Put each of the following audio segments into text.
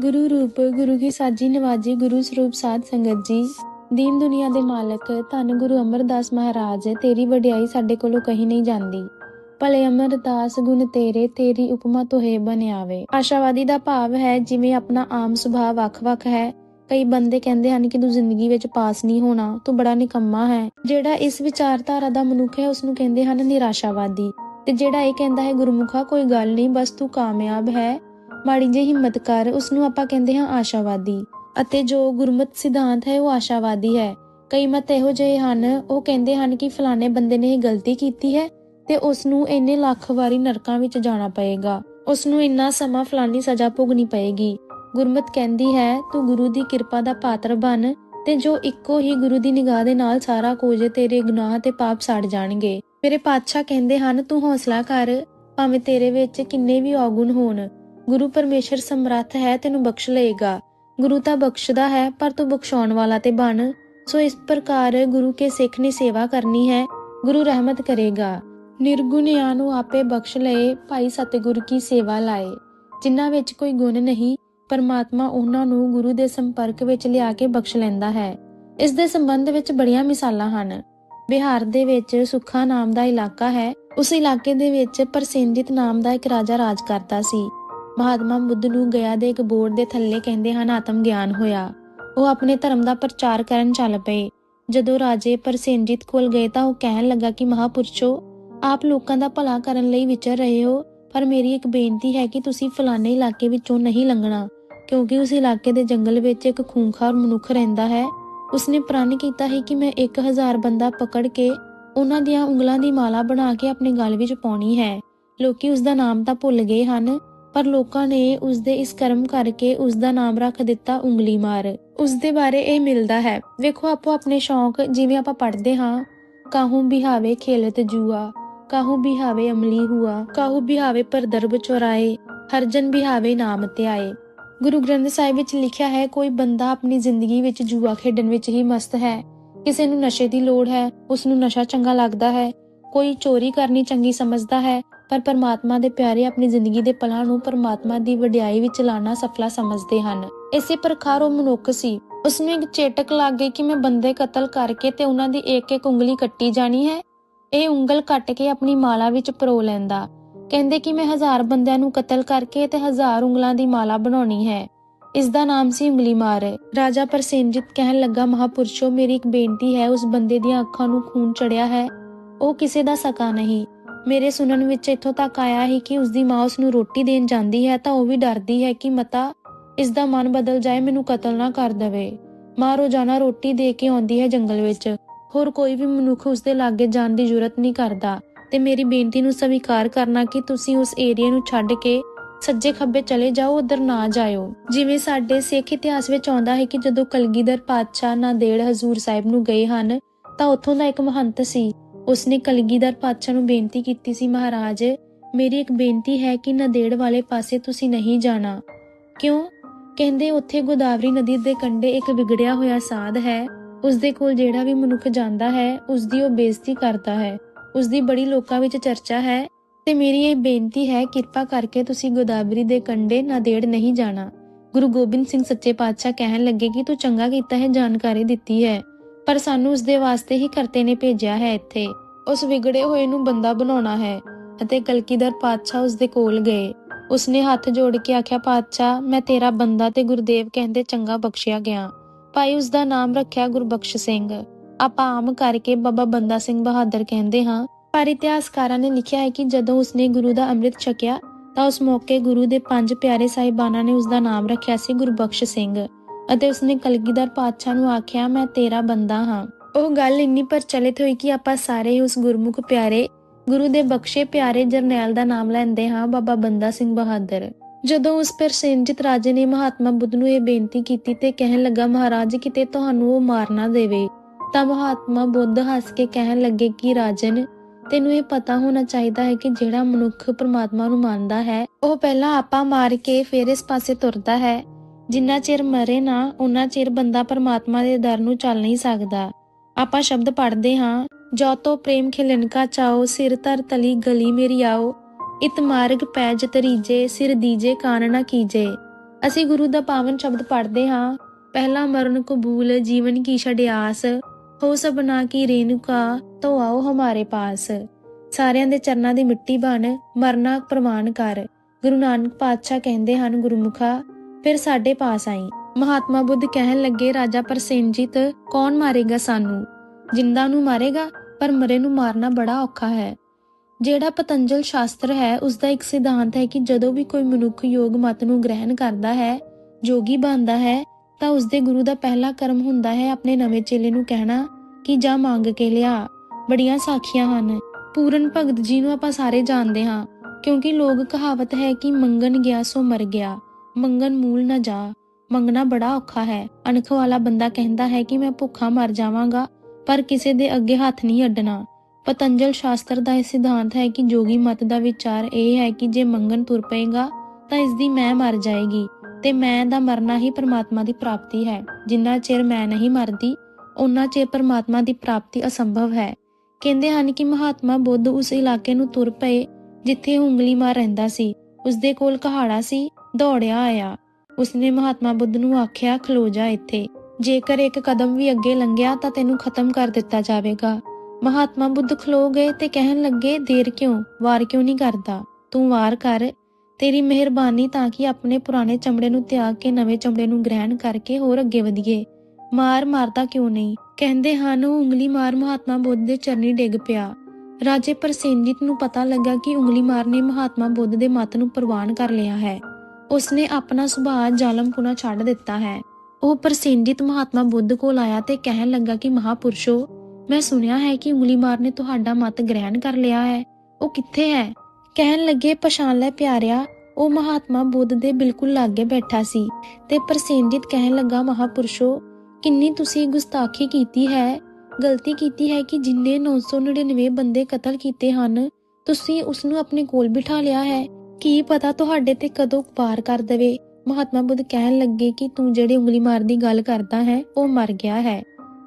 ਗੁਰੂ ਰੂਪ, ਗੁਰੂ ਕੀ ਸਾਜੀ ਨਵਾਜੀ, ਗੁਰੂ ਸਰੂਪ ਸਾਧ ਸੰਗਤ ਜੀ। ਦੀਨ ਦੁਨੀਆ ਦੇ ਮਾਲਕ, ਧੰਨ ਗੁਰੂ ਅਮਰਦਾਸ ਮਹਾਰਾਜ, ਤੇਰੀ ਵਡਿਆਈ ਸਾਡੇ ਕੋਲੋਂ ਕਹੀ ਨਹੀਂ ਜਾਂਦੀ। ਭਲੇ ਅਮਰਦਾਸ, ਗੁਣ ਤੇਰੇ, ਤੇਰੀ ਉਪਮਾ ਤੋਂ ਹੈ ਆਸ਼ਾਵਾਦੀ ਦਾ ਭਾਵ ਹੈ, ਜਿਵੇਂ ਆਪਣਾ ਆਮ ਸੁਭਾਅ ਵੱਖ-ਵੱਖ ਹੈ। ਕਈ ਬੰਦੇ ਕਹਿੰਦੇ ਹਨ ਕਿ ਤੂੰ ਜ਼ਿੰਦਗੀ ਵਿੱਚ ਪਾਸ ਨਹੀਂ ਹੋਣਾ, ਤੂੰ ਬੜਾ ਨਿਕੰਮਾ ਹੈ। ਜਿਹੜਾ ਇਸ ਵਿਚਾਰਧਾਰਾ ਦਾ ਮਨੁੱਖ ਹੈ ਉਸ ਨੂੰ ਕਹਿੰਦੇ ਹਨ ਨਿਰਾਸ਼ਾਵਾਦੀ। ਤੇ ਜਿਹੜਾ ਇਹ ਕਹਿੰਦਾ ਹੈ, ਗੁਰਮੁਖਾ, ਕੋਈ ਗੱਲ ਨਹੀਂ, ਬਸ ਤੂੰ ਕਾਮਯਾਬ ਹੈ। ਮਾੜੀ ਜਿਹੀ ਹਿੰਮਤ ਕਰ ਉਸ ਨੂੰ ਆਪਾਂ ਕਹਿੰਦੇ ਹਾਂ ਆਸ਼ਾਵਾਦੀ। ਅਤੇ ਜੋ ਗੁਰਮਤ ਸਿਧਾਂਤ ਹੈ, ਉਹ ਆਸ਼ਾਵਾਦੀ ਹੈ। ਕਈ ਮਤ ਇਹੋ ਜਿਹੇ ਹਨ, ਉਹ ਕਹਿੰਦੇ ਹਨ ਕਿ ਫਲਾਣੇ ਬੰਦੇ ਨੇ ਇਹ ਗਲਤੀ ਕੀਤੀ ਹੈ ਤੇ ਉਸ ਨੂੰ ਇੰਨੇ ਲੱਖ ਵਾਰੀ ਨਰਕਾਂ ਵਿੱਚ ਜਾਣਾ ਪਏਗਾ। ਉਸ ਨੂੰ ਇੰਨਾ ਸਮਾਂ ਫਲਾਨੀ ਸਜ਼ਾ ਭੋਗਣੀ ਪਏਗੀ। ਗੁਰਮਤ ਕਹਿੰਦੀ ਹੈ, ਤੂੰ ਗੁਰੂ ਦੀ ਕਿਰਪਾ ਦਾ ਪਾਤਰ ਬਣ ਤੇ ਜੋ ਇੱਕੋ ਹੀ ਗੁਰੂ ਦੀ ਨਿਗਾਹ ਦੇ ਨਾਲ ਸਾਰਾ ਕੁਝ ਤੇਰੇ ਗੁਨਾਹ ਤੇ ਪਾਪ ਸੜ ਜਾਣਗੇ। ਮੇਰੇ ਪਾਤਸ਼ਾਹ ਕਹਿੰਦੇ ਹਨ, ਤੂੰ ਹੌਸਲਾ ਕਰ, ਭਾਵੇਂ ਤੇਰੇ ਵਿੱਚ ਕਿੰਨੇ ਵੀ ਔਗੁਣ ਹੋਣ। ਗੁਰੂ ਪਰਮੇਸ਼ਰ ਸਮਰੱਥ ਹੈ, ਤੈਨੂੰ ਬਖਸ਼ ਲਏਗਾ। ਗੁਰੂ ਤਾਂ ਬਖਸ਼ਦਾ ਹੈ, ਪਰ ਤੂੰ ਬਖਸ਼ਾਉਣ ਵਾਲਾ ਤੇ ਬਣ। ਸੋ ਇਸ ਪ੍ਰਕਾਰ ਗੁਰੂ ਕੇ ਸਿੱਖ ਨੇ ਸੇਵਾ ਕਰਨੀ ਹੈ, ਗੁਰੂ ਰਹਿਮਤ ਕਰੇਗਾ। ਨਿਰਗੁਣਿਆਂ ਨੂੰ ਆਪੇ ਬਖਸ਼ ਲਏ, ਭਾਈ ਸਤਿਗੁਰ ਕੀ ਸੇਵਾ ਲਾਏ। ਜਿਨ੍ਹਾਂ ਵਿੱਚ ਕੋਈ ਗੁਣ ਨਹੀਂ, ਪਰਮਾਤਮਾ ਉਹਨਾਂ ਨੂੰ ਗੁਰੂ ਦੇ ਸੰਪਰਕ ਵਿੱਚ ਲਿਆ ਕੇ ਬਖਸ਼ ਲੈਂਦਾ ਹੈ। ਇਸ ਦੇ ਸੰਬੰਧ ਵਿੱਚ ਬੜੀਆਂ ਮਿਸਾਲਾਂ ਹਨ। ਬਿਹਾਰ ਦੇ ਵਿੱਚ ਸੁੱਖਾ ਨਾਮ ਦਾ ਇਲਾਕਾ ਹੈ, ਉਸ ਇਲਾਕੇ ਦੇ ਵਿੱਚ ਪ੍ਰਸੇਨਜਿਤ ਨਾਮ ਦਾ ਇੱਕ ਰਾਜਾ ਰਾਜ ਕਰਦਾ ਸੀ। ਮਹਾਤਮਾ ਬੁੱਧ ਨੂੰ ਗਿਆ ਦੇ ਇੱਕ ਬੋਰਡ ਦੇ ਥੱਲੇ ਕਹਿੰਦੇ ਹਨ, ਆਤਮ ਗਿਆਨ ਹੋਇਆ। ਉਹ ਆਪਣੇ ਧਰਮ ਦਾ ਪ੍ਰਚਾਰ ਕਰਨ ਚੱਲ ਪਏ। ਜਦੋਂ ਰਾਜੇ ਪ੍ਰਸੇਨਜਿਤ ਕੋਲ ਗਏ ਤਾਂ ਉਹ ਕਹਿਣ ਲੱਗਾ ਕਿ, ਮਹਾਪੁਰਸ਼ੋ, ਆਪ ਲੋਕਾਂ ਦਾ ਭਲਾ ਕਰਨ ਲਈ ਵਿਚਰ ਰਹੇ ਹੋ, ਪਰ ਮੇਰੀ ਇੱਕ ਬੇਨਤੀ ਹੈ ਕਿ ਤੁਸੀਂ ਫਲਾਣੇ ਇਲਾਕੇ ਵਿੱਚੋਂ ਨਹੀਂ ਲੰਘਣਾ, ਕਿਉਂਕਿ ਉਸ ਇਲਾਕੇ ਦੇ ਜੰਗਲ ਵਿੱਚ ਇੱਕ ਖੂੰਖਾਰ ਮਨੁੱਖ ਰਹਿੰਦਾ ਹੈ। ਉਸਨੇ ਪ੍ਰਣ ਕੀਤਾ ਹੈ ਕਿ ਮੈਂ 1000 ਬੰਦਾ ਪਕੜ ਕੇ ਉਹਨਾਂ ਦੀਆਂ ਉਂਗਲਾਂ ਦੀ ਮਾਲਾ ਬਣਾ ਕੇ ਆਪਣੇ ਗਲ ਵਿੱਚ ਪਾਉਣੀ ਹੈ। ਲੋਕੀ ਉਸ ਦਾ ਨਾਮ ਤਾਂ ਭੁੱਲ ਗਏ ਹਨ ਪਰ ਲੋਕਾਂ ਨੇ ਉਸ ਦੇ ਇਸ ਕਰਮ ਕਰਕੇ ਉਸ ਦਾ ਨਾਮ ਰੱਖ ਦਿੱਤਾ ਉਂਗਲੀ ਮਾਰ। ਉਸ ਦੇ ਬਾਰੇ ਇਹ ਮਿਲਦਾ ਹੈ, ਵੇਖੋ ਆਪੋ ਆਪਣੇ ਸ਼ੌਂਕ, ਜਿਵੇਂ ਆਪਾਂ ਪੜ੍ਹਦੇ ਹਾਂ, ਕਾਹੂ ਬਿਹਾਵੇ ਖੇਲਤ ਜੂਆ, ਕਾਹੂ ਬਿਹਾਵੇ ਅਮਲੀ ਹੁਆ, ਕਾਹੂ ਬਿਹਾਵੇ ਪਰ ਚੋਰਾਏ ਹਰਜਨ ਬਿਹਾਵੇ ਨਾਮ ਤੇ ਆਏ ਗੁਰੂ ਗ੍ਰੰਥ ਸਾਹਿਬ ਵਿੱਚ ਲਿਖਿਆ ਹੈ, ਕੋਈ ਬੰਦਾ ਆਪਣੀ ਜ਼ਿੰਦਗੀ ਵਿੱਚ ਜੂਆ ਖੇਡਣ ਵਿੱਚ ਹੀ ਮਸਤ ਹੈ। ਕਿਸੇ ਨੂੰ ਨਸ਼ੇ ਦੀ ਲੋੜ ਹੈ ਉਸ ਨੂੰ ਨਸ਼ਾ ਚੰਗਾ ਲੱਗਦਾ ਹੈ, ਕੋਈ ਚੋਰੀ ਕਰਨੀ ਚੰਗੀ ਸਮਝਦਾ ਹੈ ਪਰ ਪਰਮਾਤਮਾ ਦੇ ਪਿਆਰੇ ਆਪਣੀ ਜ਼ਿੰਦਗੀ ਦੇ ਪਲਾਂ ਨੂੰ ਪਰਮਾਤਮਾ ਦੀ ਵਡਿਆਈ ਵਿੱਚ ਲਾਣਾ ਸਫਲਾ ਸਮਝਦੇ ਹਨ। ਇਸੇ ਪ੍ਰਕਾਰ ਉਹ ਮਨੁੱਖ ਸੀ। ਉਸ ਨੂੰ ਇੱਕ ਚੇਟਕ ਲੱਗ ਗਈ ਕਿ ਮੈਂ ਬੰਦੇ ਕਤਲ ਕਰਕੇ ਤੇ ਉਹਨਾਂ ਦੀ ਇੱਕ ਇੱਕ ਉਂਗਲੀ ਕੱਟੀ ਜਾਣੀ ਹੈ। ਇਹ ਉਂਗਲ ਕੱਟ ਕੇ ਆਪਣੀ ਮਾਲਾ ਵਿੱਚ ਪਰੋ ਲੈਂਦਾ। ਕਹਿੰਦੇ ਕਿ ਮੈਂ ਹਜ਼ਾਰ ਬੰਦਿਆਂ ਨੂੰ ਕਤਲ ਕਰਕੇ ਤੇ ਹਜ਼ਾਰ ਉਂਗਲਾਂ ਦੀ ਮਾਲਾ ਬਣਾਉਣੀ ਹੈ। ਇਸ ਦਾ ਨਾਮ ਸੀ ਉਂਗਲੀ ਮਾਰ। ਰਾਜਾ ਪਰਸੇਨਜਿਤ ਕਹਿਣ ਲੱਗਾ, ਮਹਾਪੁਰਸ਼ੋ, ਮੇਰੀ ਇੱਕ ਬੇਨਤੀ ਹੈ, ਉਸ ਬੰਦੇ ਦੀਆਂ ਅੱਖਾਂ ਨੂੰ ਖੂਨ ਚੜਿਆ ਹੈ। ਉਹ ਕਿਸੇ ਦਾ ਸਕਾ ਨਹੀਂ। ਮੇਰੇ ਸੁਣਨ ਵਿੱਚ ਇੱਥੋਂ ਤੱਕ ਆਇਆ ਹੈ ਕਿ ਉਸ ਦੀ ਮਾਂ ਉਸ ਨੂੰ ਰੋਟੀ ਦੇਣ ਜਾਂਦੀ ਹੈ, ਤਾਂ ਉਹ ਵੀ ਡਰਦੀ ਹੈ ਕਿ ਮਤਾ ਇਸ ਦਾ ਮਨ ਬਦਲ ਜਾਏ, ਮੈਨੂੰ ਕਤਲ ਨਾ ਕਰ ਦੇਵੇ। ਮਾਂ ਰੋਜ਼ਾਨਾ ਰੋਟੀ ਦੇ ਕੇ ਆਉਂਦੀ ਹੈ ਜੰਗਲ ਵਿੱਚ। ਹੋਰ ਕੋਈ ਵੀ ਮਨੁੱਖ ਉਸ ਦੇ ਲਾਗੇ ਜਾਣ ਦੀ ਜੁਰਤ ਨਹੀਂ ਕਰਦਾ। ਤੇ ਮੇਰੀ ਬੇਨਤੀ ਨੂੰ ਸਵੀਕਾਰ ਕਰਨਾ ਕਿ ਤੁਸੀਂ ਉਸ ਏਰੀਆ ਨੂੰ ਛੱਡ ਕੇ ਸੱਜੇ ਖੱਬੇ ਚਲੇ ਜਾਓ, ਉਧਰ ਨਾ ਜਾਇਓ। ਜਿਵੇਂ ਸਾਡੇ ਸਿੱਖ ਇਤਿਹਾਸ ਵਿੱਚ ਆਉਂਦਾ ਹੈ ਕਿ ਜਦੋਂ ਕਲਗੀਧਰ ਪਾਤਸ਼ਾਹ ਨਾਂਦੇੜ ਹਜ਼ੂਰ ਸਾਹਿਬ ਨੂੰ ਗਏ ਹਨ, ਤਾਂ ਉੱਥੋਂ ਦਾ ਇੱਕ ਮਹੰਤ ਸੀ। ਉਸਨੇ ਕਲਗੀਧਰ ਪਾਤਸ਼ਾਹ ਨੂੰ ਬੇਨਤੀ ਕੀਤੀ ਸੀ, ਮਹਾਰਾਜ, ਮੇਰੀ ਇੱਕ ਬੇਨਤੀ ਹੈ ਕਿ ਨਦੇੜ ਵਾਲੇ ਪਾਸੇ ਤੁਸੀਂ ਨਹੀਂ ਜਾਣਾ। ਕਿਉਂ? ਕਹਿੰਦੇ ਉੱਥੇ ਗੋਦਾਵਰੀ ਨਦੀ ਦੇ ਕੰਢੇ ਇੱਕ ਵਿਗੜਿਆ ਹੋਇਆ ਸਾਧ ਹੈ। ਉਸ ਦੇ ਕੋਲ ਜਿਹੜਾ ਵੀ ਮਨੁੱਖ ਜਾਂਦਾ ਹੈ ਉਸ ਦੀ ਉਹ ਬੇਇੱਜ਼ਤੀ ਕਰਦਾ ਹੈ। ਉਸ ਦੀ ਬੜੀ ਲੋਕਾਂ ਵਿੱਚ ਚਰਚਾ ਹੈ ਤੇ ਮੇਰੀ ਇਹ ਬੇਨਤੀ ਹੈ, ਕਿਰਪਾ ਕਰਕੇ ਤੁਸੀਂ ਗੋਦਾਵਰੀ ਦੇ ਕੰਢੇ ਨਦੇੜ ਨਹੀਂ ਜਾਣਾ। ਗੁਰੂ ਗੋਬਿੰਦ ਸਿੰਘ ਸੱਚੇ ਪਾਤਸ਼ਾਹ ਕਹਿਣ ਲੱਗੇ ਕਿ ਤੂੰ ਚੰਗਾ ਕੀਤਾ ਹੈ, ਜਾਣਕਾਰੀ ਦਿੱਤੀ ਹੈ। ਪਰ ਸਾਨੂੰ ਉਸ ਦੇ ਵਾਸਤੇ ਹੀ ਕਰਤੇ ਨੇ ਭੇਜਿਆ ਹੈ ਇੱਥੇ। ਉਸ ਵਿਗੜੇ ਹੋਏ ਨੂੰ ਬੰਦਾ ਬਣਾਉਣਾ ਹੈ ਅਤੇ ਕਲਕੀਧਰ ਪਾਤਸ਼ਾਹ ਉਸ ਦੇ ਕੋਲ ਗਏ। ਉਸਨੇ ਹੱਥ ਜੋੜ ਕੇ ਆਖਿਆ, ਪਾਤਸ਼ਾਹ, ਮੈਂ ਤੇਰਾ ਬੰਦਾ ਤੇ ਗੁਰਦੇਵ ਕਹਿੰਦੇ ਚੰਗਾ ਬਖਸ਼ਿਆ ਗਿਆ। ਭਾਈ ਉਸ ਦਾ ਨਾਮ ਰੱਖਿਆ ਗੁਰਬਖਸ਼ ਸਿੰਘ। ਆਪਾਂ ਆਮ ਕਰਕੇ ਬਾਬਾ ਬੰਦਾ ਸਿੰਘ ਬਹਾਦਰ ਕਹਿੰਦੇ ਹਾਂ। ਪਰ ਇਤਿਹਾਸਕਾਰਾਂ ਨੇ ਲਿਖਿਆ ਹੈ ਕਿ ਜਦੋਂ ਉਸਨੇ ਗੁਰੂ ਦਾ ਅੰਮ੍ਰਿਤ ਛਕਿਆ, ਤਾਂ ਉਸ ਮੌਕੇ ਗੁਰੂ ਦੇ ਪੰਜ ਪਿਆਰੇ ਸਾਹਿਬਾਨਾਂ ਨੇ ਉਸ ਦਾ ਨਾਮ ਰੱਖਿਆ ਸੀ ਗੁਰਬਖਸ਼ ਸਿੰਘ। ਅਤੇ ਉਸਨੇ ਕਲਗੀਧਰ ਪਾਤਸ਼ਾਹ ਨੂੰ ਆਖਿਆ, ਮੈਂ ਤੇਰਾ ਬੰਦਾ ਹਾਂ। ਉਹ ਗੱਲ ਇੰਨੀ ਪ੍ਰਚਲਿਤ ਹੋਈ ਕਿ ਆਪਾਂ ਸਾਰੇ ਉਸ ਗੁਰਮੁਖ ਪਿਆਰੇ, ਗੁਰੂ ਦੇ ਬਖਸ਼ੇ ਪਿਆਰੇ ਜਰਨੈਲ ਦਾ ਨਾਮ ਲੈਂਦੇ ਹਾਂ, ਬਾਬਾ ਬੰਦਾ ਸਿੰਘ ਬਹਾਦਰ। ਜਦੋਂ ਉਸ ਪਰ ਸੇਨਜਿਤ ਰਾਜੇ ਨੇ ਮਹਾਤਮਾ ਬੁੱਧ ਨੂੰ ਇਹ ਬੇਨਤੀ ਕੀਤੀ ਤੇ ਕਹਿਣ ਲੱਗਾ, ਮਹਾਰਾਜ, ਕਿਤੇ ਤੁਹਾਨੂੰ ਉਹ ਮਾਰ ਨਾ ਦੇਵੇ। ਤਾਂ ਮਹਾਤਮਾ ਬੁੱਧ ਹੱਸ ਕੇ ਕਹਿਣ ਲੱਗੇ ਕਿ, ਰਾਜਨ, ਤੈਨੂੰ ਇਹ ਪਤਾ ਹੋਣਾ ਚਾਹੀਦਾ ਹੈ ਕਿ ਜਿਹੜਾ ਮਨੁੱਖ ਪ੍ਰਮਾਤਮਾ ਨੂੰ ਮੰਨਦਾ ਹੈ, ਉਹ ਪਹਿਲਾਂ ਆਪਾ ਮਾਰ ਕੇ ਫਿਰ ਇਸ ਪਾਸੇ ਤੁਰਦਾ ਹੈ। ਜਿੰਨਾ ਚਿਰ ਮਰੇ ਨਾ ਉਨਾ ਚਿਰ ਬੰਦਾ ਪਰਮਾਤਮਾ ਦੇ ਦਰ ਨੂੰ ਚੱਲ ਨਹੀਂ ਸਕਦਾ। ਆਪਾਂ ਸ਼ਬਦ ਪੜ੍ਹਦੇ ਹਾਂ, ਜੋ ਤੋ ਪ੍ਰੇਮ ਖਿਲਨ ਕਾ ਚਾਓ, ਸਿਰ ਤਰ ਤਲੀ ਗਲੀ ਮੇਰੀ ਆਓ। ਇਤ ਮਾਰਗ ਪੈਜ ਤਰੀਜੇ ਸਿਰ ਦੀਜੇ ਕਾਨ ਨਾ ਕੀਜੇ। ਅਸੀਂ ਗੁਰੂ ਦਾ ਪਾਵਨ ਸ਼ਬਦ ਪੜ੍ਹਦੇ ਹਾਂ, ਪਹਿਲਾ ਮਰਨ ਕਬੂਲ ਜੀਵਨ ਕੀ ਛੜਿਆਸ ਹੋ ਸਭਨਾ ਕੀ ਰੇਨੁਕਾ ਤੋ ਆਓ ਹਮਾਰੇ ਪਾਸ। ਸਾਰਿਆਂ ਦੇ ਚਰਨਾਂ ਦੀ ਮਿੱਟੀ ਬਣ, ਮਰਨਾ ਪ੍ਰਵਾਨ ਕਰ। ਗੁਰੂ ਨਾਨਕ ਪਾਤਸ਼ਾਹ ਕਹਿੰਦੇ ਹਨ, ਗੁਰਮੁਖਾ ਫਿਰ ਸਾਡੇ ਪਾਸ ਆਈ। ਮਹਾਤਮਾ ਬੁੱਧ ਕਹਿਣ ਲੱਗੇ, ਰਾਜਾ ਪ੍ਰਸੇਨਜੀਤ, ਕੌਣ ਮਾਰੇਗਾ ਸਾਨੂੰ? ਜਿੰਦਾ ਨੂੰ ਮਾਰੇਗਾ, ਪਰ ਮਰੇ ਨੂੰ ਮਾਰਨਾ ਬੜਾ ਔਖਾ ਹੈ। ਜਿਹੜਾ ਪਤੰਜਲ ਸ਼ਾਸਤਰ ਹੈ ਉਸ ਦਾ ਇੱਕ ਸਿਧਾਂਤ ਹੈ ਕਿ ਜਦੋਂ ਵੀ ਕੋਈ ਮਨੁੱਖ ਯੋਗ ਮਤ ਨੂੰ ਗ੍ਰਹਿਣ ਕਰਦਾ ਹੈ, ਜੋਗੀ ਬਣਦਾ ਹੈ, ਤਾਂ ਉਸ ਦੇ ਗੁਰੂ ਦਾ ਪਹਿਲਾ ਕਰਮ ਹੁੰਦਾ ਹੈ ਆਪਣੇ ਨਵੇਂ ਚੇਲੇ ਨੂੰ ਕਹਿਣਾ ਕਿ ਜਾ ਮੰਗ ਕੇ ਲਿਆ। ਬੜੀਆਂ ਸਾਖੀਆਂ ਹਨ। ਪੂਰਨ ਭਗਤ ਜੀ ਨੂੰ ਆਪਾਂ ਸਾਰੇ ਜਾਣਦੇ ਹਾਂ, ਕਿਉਂਕਿ ਲੋਕ ਕਹਾਵਤ ਹੈ ਕਿ ਮੰਗਣ ਗਿਆ ਸੋ ਮਰ ਗਿਆ। ਮੰਗਣ ਮੂਲ ਨਾ ਜਾ। ਮੰਗਣਾ ਬੜਾ ਔਖਾ ਹੈ। ਅਣਖ ਵਾਲਾ ਬੰਦਾ ਕਹਿੰਦਾ ਹੈ ਕਿ ਮੈਂ ਭੁੱਖਾ ਮਰ ਜਾਵਾਂਗਾ, ਪਰ ਕਿਸੇ ਦੇ ਅੱਗੇ ਹੱਥ ਨਹੀਂ ਅੱਡਣਾ। ਪਤੰਜਲ ਸ਼ਾਸਤਰ ਦਾ ਇਹ ਸਿਧਾਂਤ ਹੈ ਕਿ ਜੋਗੀ ਮਤ ਦਾ ਵਿਚਾਰ ਇਹ ਹੈ ਕਿ ਜੇ ਮੰਗਣ ਤੁਰ ਪਏਗਾ, ਤਾਂ ਇਸ ਦੀ ਮੈਂ ਮਰ ਜਾਏਗੀ, ਤੇ ਮੈਂ ਦਾ ਮਰਨਾ ਹੀ ਪਰਮਾਤਮਾ ਦੀ ਪ੍ਰਾਪਤੀ ਹੈ। ਜਿੰਨਾ ਚਿਰ ਮੈਂ ਨਹੀਂ ਮਰਦੀ ਉਹਨਾਂ ਚਿਰ ਪਰਮਾਤਮਾ ਦੀ ਪ੍ਰਾਪਤੀ ਅਸੰਭਵ ਹੈ। ਕਹਿੰਦੇ ਹਨ ਕਿ ਮਹਾਤਮਾ ਬੁੱਧ ਉਸ ਇਲਾਕੇ ਨੂੰ ਤੁਰ ਪਏ, ਜਿੱਥੇ ਉਂਗਲੀ ਮਾਰ ਰਹਿੰਦਾ ਸੀ। ਉਸ ਦੇ ਕੋਲ ਕਹਾੜਾ ਸੀ ਦੌੜਿਆ ਆਇਆ। ਉਸਨੇ ਮਹਾਤਮਾ ਬੁੱਧ ਨੂੰ ਆਖਿਆ, ਖਲੋ ਜਾ ਇੱਥੇ। ਜੇਕਰ ਇੱਕ ਕਦਮ ਵੀ ਅੱਗੇ ਲੰਘਿਆ ਤਾਂ ਤੈਨੂੰ ਖਤਮ ਕਰ ਦਿੱਤਾ ਜਾਵੇਗਾ। ਮਹਾਤਮਾ ਬੁੱਧ ਖਲੋ ਗਏ ਤੇ ਕਹਿਣ ਲੱਗੇ, ਦੇਰ ਕਿਉਂ? ਵਾਰ ਕਿਉਂ ਨਹੀਂ ਕਰਦਾ? ਤੂੰ ਵਾਰ ਕਰ। ਤੇਰੀ ਮਿਹਰਬਾਨੀ ਤਾਂ ਕਿ ਆਪਣੇ ਪੁਰਾਣੇ ਚਮੜੇ ਨੂੰ ਤਿਆਗ ਕੇ ਨਵੇਂ ਚਮੜੇ ਨੂੰ ਗ੍ਰਹਿਣ ਕਰਕੇ ਹੋਰ ਅੱਗੇ ਵਧੀਏ। ਮਾਰ ਮਾਰਦਾ ਕਿਉਂ ਨਹੀਂ? ਕਹਿੰਦੇ ਹਨ, ਉਹ ਉਂਗਲੀ ਮਾਰ ਮਹਾਤਮਾ ਬੁੱਧ ਦੇ ਚਰਨੀ ਡਿੱਗ ਪਿਆ। ਰਾਜੇ ਪ੍ਰਸੇਨਜੀਤ ਨੂੰ ਪਤਾ ਲੱਗਾ ਕਿ ਉਂਗਲੀ ਮਾਰ ਨੇ ਮਹਾਤਮਾ ਬੁੱਧ ਦੇ ਮਤ ਨੂੰ ਪ੍ਰਵਾਨ ਕਰ ਲਿਆ ਹੈ। ਉਸਨੇ ਆਪਣਾ ਸੁਭਾਅ ਜ਼ਾਲਮਪੁਣਾ ਛੱਡ ਦਿੱਤਾ ਹੈ। ਉਹ ਪ੍ਰਸੇਨਜੀਤ ਮਹਾਤਮਾ ਬੁੱਧ ਕੋਲ ਆਇਆ ਤੇ ਕਹਿਣ ਲੱਗਾ ਕਿ, ਮਹਾਪੁਰਸ਼ੋ, ਮੈਂ ਸੁਣਿਆ ਹੈ ਕਿ ਉਂਗਲੀ ਮਾਰ ਨੇ ਤੁਹਾਡਾ ਮਤ ਗ੍ਰਹਿਣ ਕਰ ਲਿਆ ਹੈ। ਉਹ ਕਿੱਥੇ ਹੈ? ਕਹਿਣ ਲੱਗੇ, ਪਛਾਣ ਲੈ ਪਿਆਰਿਆ, ਉਹ ਮਹਾਤਮਾ ਬੁੱਧ ਦੇ ਬਿਲਕੁਲ ਲਾਗੇ ਬੈਠਾ ਸੀ ਤੇ ਪ੍ਰਸੇਨਜੀਤ ਕਹਿਣ ਲੱਗਾ, ਮਹਾਪੁਰਸ਼ੋ, ਕਿੰਨੀ ਤੁਸੀਂ ਗੁਸਤਾਖੀ ਕੀਤੀ ਹੈ? ਗਲਤੀ ਕੀਤੀ ਹੈ ਕਿ ਜਿੰਨੇ 999 ਬੰਦੇ ਕਤਲ ਕੀਤੇ ਹਨ, ਤੁਸੀਂ ਉਸ ਨੂੰ ਆਪਣੇ ਕੋਲ ਬਿਠਾ ਲਿਆ ਹੈ? ਕੀ ਪਤਾ ਤੁਹਾਡੇ ਤੇ ਕਦੋਂ ਵਾਰ ਕਰ ਦੇਵੇ? ਮਹਾਤਮਾ ਬੁੱਧ ਕਹਿਣ ਲੱਗੇ ਕਿ ਤੂੰ ਜਿਹੜੀ ਉਂਗਲੀ ਮਾਰ ਦੀ ਗੱਲ ਕਰਦਾ ਹੈ, ਉਹ ਮਰ ਗਿਆ ਹੈ।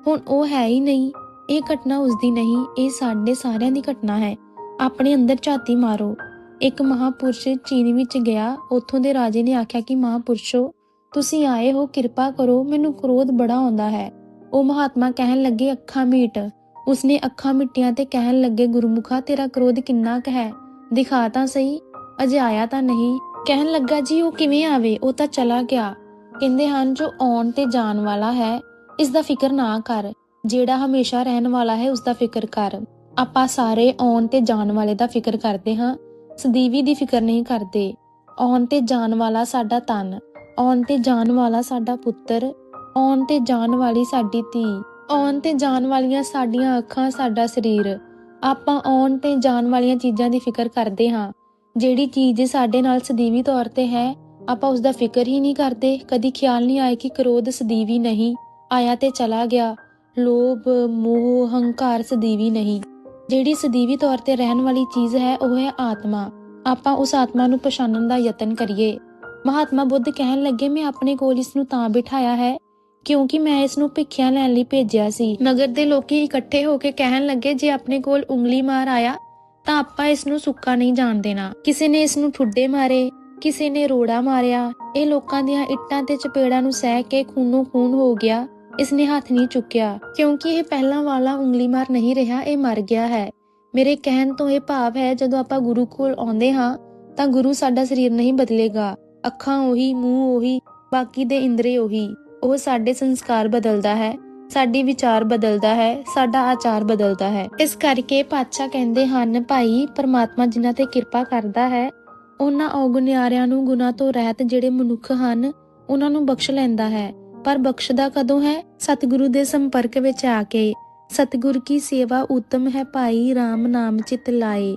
ਹੁਣ ਉਹ ਹੈ ਹੀ ਨਹੀਂ। ਇਹ ਘਟਨਾ ਉਸਦੀ ਨਹੀਂ, ਇਹ ਸਾਡੇ ਸਾਰਿਆਂ ਦੀ ਘਟਨਾ ਹੈ। ਆਪਣੇ ਅੰਦਰ ਝਾਤੀ ਮਾਰੋ। ਇੱਕ ਮਹਾਪੁਰਸ਼ ਚੀਨ ਵਿੱਚ ਗਿਆ। ਉੱਥੋਂ ਦੇ ਰਾਜੇ ਨੇ ਆਖਿਆ ਕਿ, ਮਹਾਪੁਰਸ਼ੋ, ਤੁਸੀਂ ਆਏ ਹੋ, ਕਿਰਪਾ ਕਰੋ, ਮੈਨੂੰ ਕ੍ਰੋਧ ਬੜਾ ਆਉਂਦਾ ਹੈ। ਉਹ ਮਹਾਤਮਾ ਕਹਿਣ ਲੱਗੇ, ਅੱਖਾਂ ਮੀਟ। ਉਸਨੇ ਅੱਖਾਂ ਮਿੱਟੀਆਂ ਤੇ ਕਹਿਣ ਲੱਗੇ, ਗੁਰਮੁਖਾ, ਤੇਰਾ ਕ੍ਰੋਧ ਕਿੰਨਾ ਕੁ ਹੈ? ਦਿਖਾ ਤਾਂ ਸਹੀ। ਅਜੇ ਆਇਆ ਤਾਂ ਨਹੀਂ। ਕਹਿਣ ਲੱਗਾ, ਜੀ, ਉਹ ਕਿਵੇਂ ਆਵੇ? ਉਹ ਤਾਂ ਚਲਾ ਗਿਆ। ਕਹਿੰਦੇ ਹਨ, ਜੋ ਆਉਣ ਤੇ ਜਾਣ ਵਾਲਾ ਹੈ, ਇਸ ਦਾ ਫਿਕਰ ਨਾ ਕਰ। ਜਿਹੜਾ ਹਮੇਸ਼ਾ ਰਹਿਣ ਵਾਲਾ ਹੈ, ਉਸ ਦਾ ਫਿਕਰ ਕਰ। ਆਪਾਂ ਸਾਰੇ ਆਉਣ ਤੇ ਜਾਣ ਵਾਲੇ ਦਾ ਫਿਕਰ ਕਰਦੇ ਹਾਂ। ਸਦੀਵੀ ਦੀ ਫਿਕਰ ਨਹੀਂ ਕਰਦੇ। ਆਉਣ ਤੇ ਜਾਣ ਵਾਲਾ ਸਾਡਾ ਤਨ ਆਉਣ ਤੇ ਜਾਣ ਵਾਲਾ ਸਾਡਾ ਪੁੱਤਰ, ਆਉਣ ਤੇ ਜਾਣ ਵਾਲੀ ਸਾਡੀ ਧੀ, ਆਉਣ ਤੇ ਜਾਣ ਵਾਲੀਆਂ ਸਾਡੀਆਂ ਅੱਖਾਂ, ਸਾਡਾ ਸਰੀਰ। ਆਪਾਂ ਆਉਣ ਤੇ ਜਾਣ ਵਾਲੀਆਂ ਚੀਜ਼ਾਂ ਦੀ ਫਿਕਰ ਕਰਦੇ ਹਾਂ। ਜਿਹੜੀ ਚੀਜ਼ ਸਾਡੇ ਨਾਲ ਸਦੀਵੀ ਤੌਰ ਤੇ ਹੈ, ਆਪਾਂ ਉਸ ਦਾ ਫਿਕਰ ਹੀ ਨਹੀਂ ਕਰਦੇ, ਕਦੀ ਖਿਆਲ ਨਹੀਂ ਆਇਆ ਕਿ ਕਰੋਧ ਸਦੀਵੀ ਨਹੀਂ ਆਇਆ ਤੇ ਚਲਾ ਗਿਆ। ਲੋਭ, ਮੋਹ, ਹੰਕਾਰ ਸਦੀਵੀ ਨਹੀਂ। ਜਿਹੜੀ ਸਦੀਵੀ ਤੌਰ ਤੇ ਰਹਿਣ ਵਾਲੀ ਚੀਜ਼ ਹੈ, ਉਹ ਹੈ ਆਤਮਾ। ਆਪਾਂ ਉਸ ਆਤਮਾ ਨੂੰ ਪਛਾਣਨ ਦਾ ਯਤਨ ਕਰੀਏ। ਮਹਾਤਮਾ ਬੁੱਧ ਕਹਿਣ ਲੱਗੇ, ਮੈਂ ਆਪਣੇ ਕੋਲ ਇਸ ਨੂੰ ਤਾਂ ਬਿਠਾਇਆ ਹੈ, ਕਿਉਂਕਿ ਮੈਂ ਇਸ ਨੂੰ ਭਿੱਖਿਆ ਲੈਣ ਲਈ ਭੇਜਿਆ ਸੀ। ਨਗਰ ਦੇ ਲੋਕੀ ਇਕੱਠੇ ਹੋ ਕੇ ਕਹਿਣ ਲੱਗੇ, ਜੇ ਆਪਣੇ ਕੋਲ ਉਂਗਲੀ ਮਾਰ ਆਇਆ ਤਾਂ ਆਪਾਂ ਇਸ ਨੂੰ ਸੁੱਕਾ ਨਹੀਂ ਜਾਣ ਦੇਣਾ। ਕਿਸੇ ਨੇ ਇਸ ਨੂੰ ਠੁੱਡੇ ਮਾਰੇ, ਕਿਸੇ ਨੇ ਰੋੜਾ ਮਾਰਿਆ, ਇਹ ਲੋਕਾਂ ਦੀਆਂ ਇੱਟਾਂ ਤੇ ਚਪੇੜਾਂ ਨੂੰ ਸਹਿ ਕੇ ਖੂਨੋਂ ਖੂਨ ਹੋ ਗਿਆ, ਇਸ ਨੇ ਹੱਥ ਨਹੀਂ ਚੁੱਕਿਆ। ਕਿਉਂਕਿ ਇਹ ਪਹਿਲਾਂ ਵਾਲਾ ਉਂਗਲੀ ਮਾਰ ਨਹੀਂ ਰਿਹਾ, ਇਹ ਮਰ ਗਿਆ ਹੈ। ਮੇਰੇ ਕਹਿਣ ਤੋਂ ਇਹ ਭਾਵ ਹੈ, ਜਦੋਂ ਆਪਾਂ ਗੁਰੂ ਕੋਲ ਆਉਂਦੇ ਹਾਂ, ਤਾਂ ਗੁਰੂ ਸਾਡਾ ਸਰੀਰ ਨਹੀਂ ਬਦਲੇਗਾ। ਅੱਖਾਂ ਉਹੀ, ਮੂੰਹ ਉਹੀ, ਬਾਕੀ ਦੇ ਇੰਦਰੀ ਉਹੀ। ਉਹ ਸਾਡੇ ਸੰਸਕਾਰ ਬਦਲਦਾ ਹੈ। ਸਾਡੀ ਵਿਚਾਰ ਬਦਲਦਾ ਹੈ, ਸਾਡਾ ਆਚਾਰ ਬਦਲਦਾ ਹੈ। ਇਸ ਕਰਕੇ ਪਾਤਸ਼ਾਹ ਕਹਿੰਦੇ ਹਨ, ਭਾਈ, ਪਰਮਾਤਮਾ ਜਿਨ੍ਹਾਂ ਤੇ ਕਿਰਪਾ ਕਰਦਾ ਹੈ, ਉਹਨਾਂ ਔਗੁਨਿਆਰਿਆਂ ਨੂੰ ਗੁਨਾਹ ਤੋਂ ਰਹਿਤ ਜਿਹੜੇ ਮਨੁੱਖ ਹਨ, ਉਹਨਾਂ ਨੂੰ ਬਖਸ਼ ਲੈਂਦਾ ਹੈ। ਪਰ ਬਖਸ਼ਦਾ ਕਦੋਂ ਹੈ? ਸਤਿਗੁਰੂ ਦੇ ਸੰਪਰਕ ਵਿੱਚ ਆ ਕੇ। ਸਤਿਗੁਰ ਕੀ ਸੇਵਾ ਉੱਤਮ ਹੈ ਭਾਈ RAM ਨਾਮ ਚਿਤ ਲਾਏ।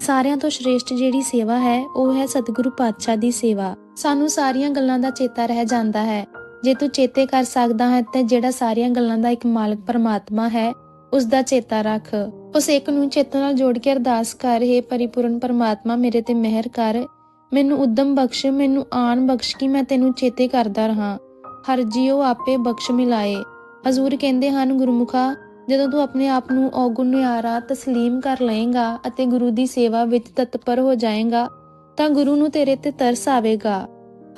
ਸਾਰਿਆਂ ਤੋਂ ਸ਼੍ਰੇਸ਼ਟ ਜਿਹੜੀ ਸੇਵਾ ਹੈ, ਉਹ ਹੈ ਸਤਿਗੁਰੂ ਪਾਤਸ਼ਾਹ ਦੀ ਸੇਵਾ। ਸਾਨੂੰ ਸਾਰੀਆਂ ਗੱਲਾਂ ਦਾ ਚੇਤਾ ਰਹਿ ਜਾਂਦਾ ਹੈ। ਜੇ ਤੂੰ ਚੇਤੇ ਕਰ ਸਕਦਾ ਹੈ ਤਾਂ ਜਿਹੜਾ ਸਾਰੀਆਂ ਗੱਲਾਂ ਦਾ ਇੱਕ ਮਾਲਕ ਪਰਮਾਤਮਾ ਹੈ ਉਸ ਦਾ ਚੇਤਾ ਰੱਖ। ਉਸ ਇੱਕ ਨੂੰ ਚੇਤਨ ਨਾਲ ਜੋੜ ਕੇ ਅਰਦਾਸ ਕਰ, ਹੈ ਪਰਿਪੂਰਨ ਪਰਮਾਤਮਾ, ਮੇਰੇ ਤੇ ਮਿਹਰ ਕਰ। ਮੈਨੂੰ ਉਦਮ ਬਖਸ਼, ਮੈਨੂੰ ਆਣ ਬਖਸ਼ ਕਿ ਮੈਂ ਤੈਨੂੰ ਚੇਤੇ ਕਰਦਾ ਰਹਾ। ਹਰ ਜੀਉ ਆਪੇ ਬਖਸ਼ ਮਿਲਾਏ। ਹਜ਼ੂਰ ਕਹਿੰਦੇ ਹਨ, ਗੁਰਮੁਖਾ, ਜਦੋਂ ਤੂੰ ਆਪਣੇ ਆਪ ਨੂੰ ਔਗੁਣਿਆਰਾ ਤਸਲੀਮ ਕਰ ਲਏਗਾ ਅਤੇ ਗੁਰੂ ਦੀ ਸੇਵਾ ਵਿੱਚ ਤਤਪਰ ਹੋ ਜਾਏਗਾ, ਤਾਂ ਗੁਰੂ ਨੂੰ ਤੇਰੇ ਤੇ ਤਰਸ ਆਵੇਗਾ।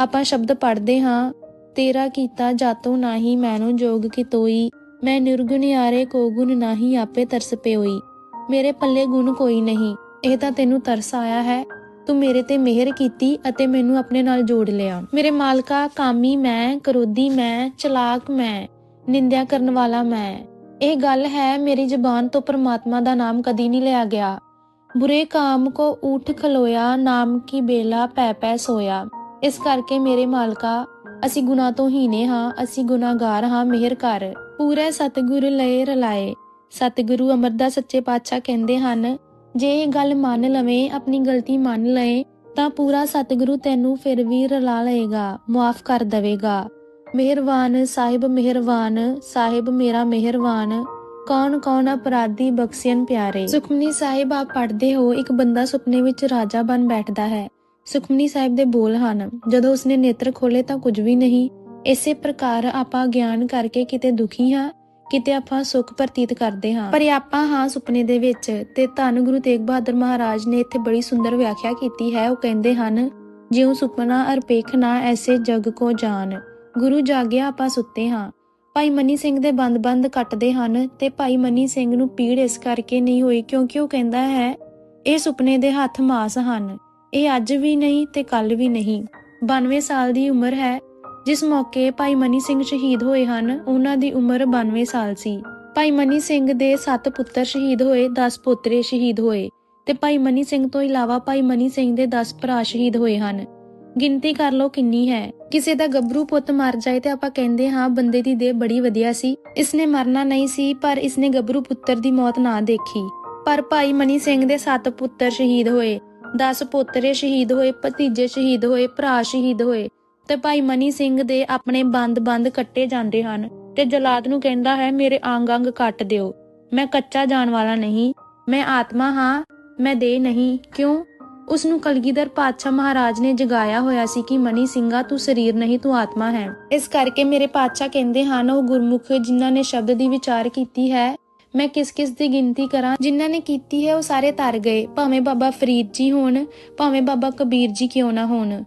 ਆਪਾਂ ਸ਼ਬਦ ਪੜ੍ਹਦੇ ਹਾਂ ਤੇਰਾ ਕੀਤਾ ਜਾਤੋ ਨਾਹੀ ਮੈਨੋ ਜੋਗ ਕੀ ਤੋਈ ਮੈਂ ਨਿਰਗੁਣਿਆਰੇ ਕੋ ਗੁਣ ਨਾਹੀ ਆਪੇ ਤਰਸ ਪਿਓਈ। ਮੇਰੇ ਪੱਲੇ ਗੁਣ ਕੋਈ ਨਹੀਂ, ਇਹ ਤਾਂ ਤੈਨੂੰ ਤਰਸ ਆਇਆ ਹੈ। ਤੂੰ ਮੇਰੇ ਤੇ ਮਿਹਰ ਕੀਤੀ ਅਤੇ ਮੈਨੂੰ ਆਪਣੇ ਨਾਲ ਜੋੜ ਲਿਆ। ਮੇਰੇ ਮਾਲਕਾ, ਕਾਮੀ ਮੈਂ, ਕਰੋਧੀ ਮੈਂ, ਚਲਾਕ ਮੈਂ, ਨਿੰਦਿਆ ਕਰਨ ਵਾਲਾ ਮੈਂ। ਇਹ ਗੱਲ ਹੈ, ਮੇਰੀ ਜਬਾਨ ਤੋਂ ਪਰਮਾਤਮਾ ਦਾ ਨਾਮ ਕਦੀ ਨਹੀਂ ਲਿਆ ਗਿਆ। ਬੁਰੇ ਕਾਮ ਕੋ ਊਠ ਖਲੋਇਆ, ਨਾਮ ਕੀ ਬੇਲਾ ਪੈ ਪੈ ਸੋਇਆ। ਇਸ ਕਰਕੇ ਮੇਰੇ ਮਾਲਕਾ, ਅਸੀਂ ਗੁਨਾਹ ਤੋਂ ਹੀਨੇ ਹਾਂ, ਅਸੀਂ ਗੁਨਾਹਗਾਰ ਹਾਂ, ਮਿਹਰ ਕਰ। ਪੂਰੇ ਸਤਿਗੁਰ ਲਏ ਰਲਾਏ। ਸਤਿਗੁਰੂ ਅਮਰਦਾਸ ਸੱਚੇ ਪਾਤਸ਼ਾਹ ਕਹਿੰਦੇ ਹਨ, ਜੇ ਇਹ ਗੱਲ ਮੰਨ ਲਵੇਂ, ਆਪਣੀ ਗਲਤੀ ਮੰਨ ਲਏ, ਤਾਂ ਪੂਰਾ ਸਤਿਗੁਰੂ ਤੈਨੂੰ ਫਿਰ ਵੀ ਰਲਾ ਲਏਗਾ ਮਾਫ ਕਰ ਦੇਵੇਗਾ। ਮਿਹਰਬਾਨ ਸਾਹਿਬ ਮਿਹਰਬਾਨ ਸਾਹਿਬ, ਮੇਰਾ ਮਿਹਰਬਾਨ। ਕੌਣ ਕੌਣ ਅਪਰਾਧੀ ਬਖਸ਼ੀਨ ਪਿਆਰੇ। ਸੁਖਮਨੀ ਸਾਹਿਬ, ਆਪ ਪੜ੍ਹਦੇ ਹੋ, ਇੱਕ ਬੰਦਾ ਸੁਪਨੇ ਵਿੱਚ ਰਾਜਾ ਬਣ ਬੈਠਦਾ ਹੈ। ਸੁਖਮਨੀ ਸਾਹਿਬ ਦੇ ਬੋਲ ਹਨ। ਜਦੋਂ ਉਸਨੇ ਨੇਤਰ ਖੋਲੇ ਤਾਂ ਕੁਝ ਵੀ ਨਹੀਂ। ਇਸੇ ਪ੍ਰਕਾਰ ਆਪਾਂ ਗਿਆਨ ਕਰਕੇ ਕਿਤੇ ਦੁਖੀ ਹਾਂ, ਕਿਤੇ ਆਪਾਂ ਸੁੱਖ ਪ੍ਰਤੀਤ ਕਰਦੇ ਹਾਂ। ਪਰ ਆਪਾਂ ਹਾਂ ਸੁਪਨੇ ਦੇ ਵਿੱਚ ਤੇ ਧੰਨ ਗੁਰੂ ਤੇਗ ਬਹਾਦਰ ਮਹਾਰਾਜ ਨੇ ਇੱਥੇ ਬੜੀ ਸੁੰਦਰ ਵਿਆਖਿਆ ਕੀਤੀ ਹੈ। ਉਹ ਕਹਿੰਦੇ ਹਨ, ਜਿਉ ਸੁਪਨਾ ਅਰਪੇਖ ਨਾ ਐਸੇ ਜਗ ਕੋ ਜਾਣ ਗੁਰੂ ਜਾਗਿਆ ਆਪਾਂ ਸੁੱਤੇ ਹਾਂ। ਭਾਈ ਮਨੀ ਸਿੰਘ ਦੇ ਬੰਦ-ਬੰਦ ਕੱਟਦੇ ਹਨ ਤੇ ਭਾਈ ਮਨੀ ਸਿੰਘ ਨੂੰ ਪੀੜ ਇਸ ਕਰਕੇ ਨਹੀਂ ਹੋਈ ਕਿਉਂਕਿ ਉਹ ਕਹਿੰਦਾ ਹੈ, ਇਹ ਸੁਪਨੇ ਦੇ ਹੱਥ ਮਾਸ ਹਨ। ਇਹ ਅੱਜ ਵੀ ਨਹੀਂ ਤੇ ਕੱਲ ਵੀ ਨਹੀਂ। 92 ਸਾਲ ਦੀ ਉਮਰ ਹੈ, ਜਿਸ ਮੌਕੇ ਭਾਈ ਮਨੀ ਸਿੰਘ ਸ਼ਹੀਦ ਹੋਏ ਹਨ। ਉਹਨਾਂ ਦੀ ਉਮਰ 92 ਸਾਲ ਸੀ। ਭਾਈ ਮਨੀ ਸਿੰਘ ਦੇ 7 ਪੁੱਤਰ ਸ਼ਹੀਦ ਹੋਏ 10 ਪੋਤਰੇ ਸ਼ਹੀਦ ਹੋਏ ਤੇ ਭਾਈ ਮਨੀ ਸਿੰਘ ਤੋਂ ਇਲਾਵਾ ਭਾਈ ਮਨੀ ਸਿੰਘ ਦੇ 10 ਭਰਾ ਸ਼ਹੀਦ ਹੋਏ ਹਨ। ਗਿਣਤੀ ਕਰ ਲਓ ਕਿੰਨੀ ਹੈ। ਕਿਸੇ ਦਾ ਗੱਭਰੂ ਪੁੱਤ ਮਰ ਜਾਏ ਤੇ ਆਪਾਂ ਕਹਿੰਦੇ ਹਾਂ ਬੰਦੇ ਦੀ ਦੇਹ ਬੜੀ ਵਧੀਆ ਸੀ। ਇਸਨੇ ਮਰਨਾ ਨਹੀਂ ਸੀ, ਪਰ ਇਸਨੇ ਗੱਭਰੂ ਪੁੱਤਰ ਦੀ ਮੌਤ ਨਾ ਦੇਖੀ। ਪਰ ਭਾਈ ਮਨੀ ਸਿੰਘ ਦੇ 7 ਪੁੱਤਰ ਸ਼ਹੀਦ ਹੋਏ 10 ਪੋਤਰੇ ਸ਼ਹੀਦ ਹੋਏ, ਭਤੀਜੇ ਸ਼ਹੀਦ ਹੋਏ, ਭਰਾ ਸ਼ਹੀਦ ਹੋਏ ਤੇ ਭਾਈ ਮਨੀ ਸਿੰਘ ਦੇ ਆਪਣੇ ਬੰਦ-ਬੰਦ ਕੱਟੇ ਜਾਂਦੇ ਹਨ ਤੇ ਜਲਾਦ ਨੂੰ ਕਹਿੰਦਾ ਹੈ, ਮੇਰੇ ਅੰਗ-ਅੰਗ ਕੱਟ ਦਿਓ। ਮੈਂ ਕੱਚਾ ਜਾਣ ਵਾਲਾ ਨਹੀਂ, ਮੈਂ ਆਤਮਾ ਹਾਂ, ਮੈਂ ਦੇ ਨਹੀਂ, ਕਿਉਂ? ਉਸ ਨੂੰ ਕਲਗੀਧਰ ਪਾਤਸ਼ਾਹ ਮਹਾਰਾਜ ਨੇ ਜਗਾਇਆ ਹੋਇਆ ਸੀ ਕਿ ਮਨੀ ਸਿੰਘਾ, ਤੂੰ ਸਰੀਰ ਨਹੀਂ, ਤੂੰ ਆਤਮਾ ਹੈ। ਇਸ ਕਰਕੇ ਮੇਰੇ ਪਾਤਸ਼ਾਹ ਕਹਿੰਦੇ ਹਨ, ਉਹ ਗੁਰਮੁਖ ਜਿਨ੍ਹਾਂ ਨੇ ਸ਼ਬਦ ਦੀ ਵਿਚਾਰ ਕੀਤੀ ਹੈ ਮੈਂ ਕਿਸ ਕਿਸ ਦੀ ਗਿਣਤੀ ਕਰਾਂ? ਜਿਨ੍ਹਾਂ ਨੇ ਕੀਤੀ ਹੈ ਉਹ ਸਾਰੇ ਤਰ ਗਏ, ਭਾਵੇਂ ਬਾਬਾ ਫਰੀਦ ਜੀ ਹੋਣ, ਭਾਵੇਂ ਬਾਬਾ ਕਬੀਰ ਜੀ ਕਿਉਂ ਨਾ ਹੋਣ।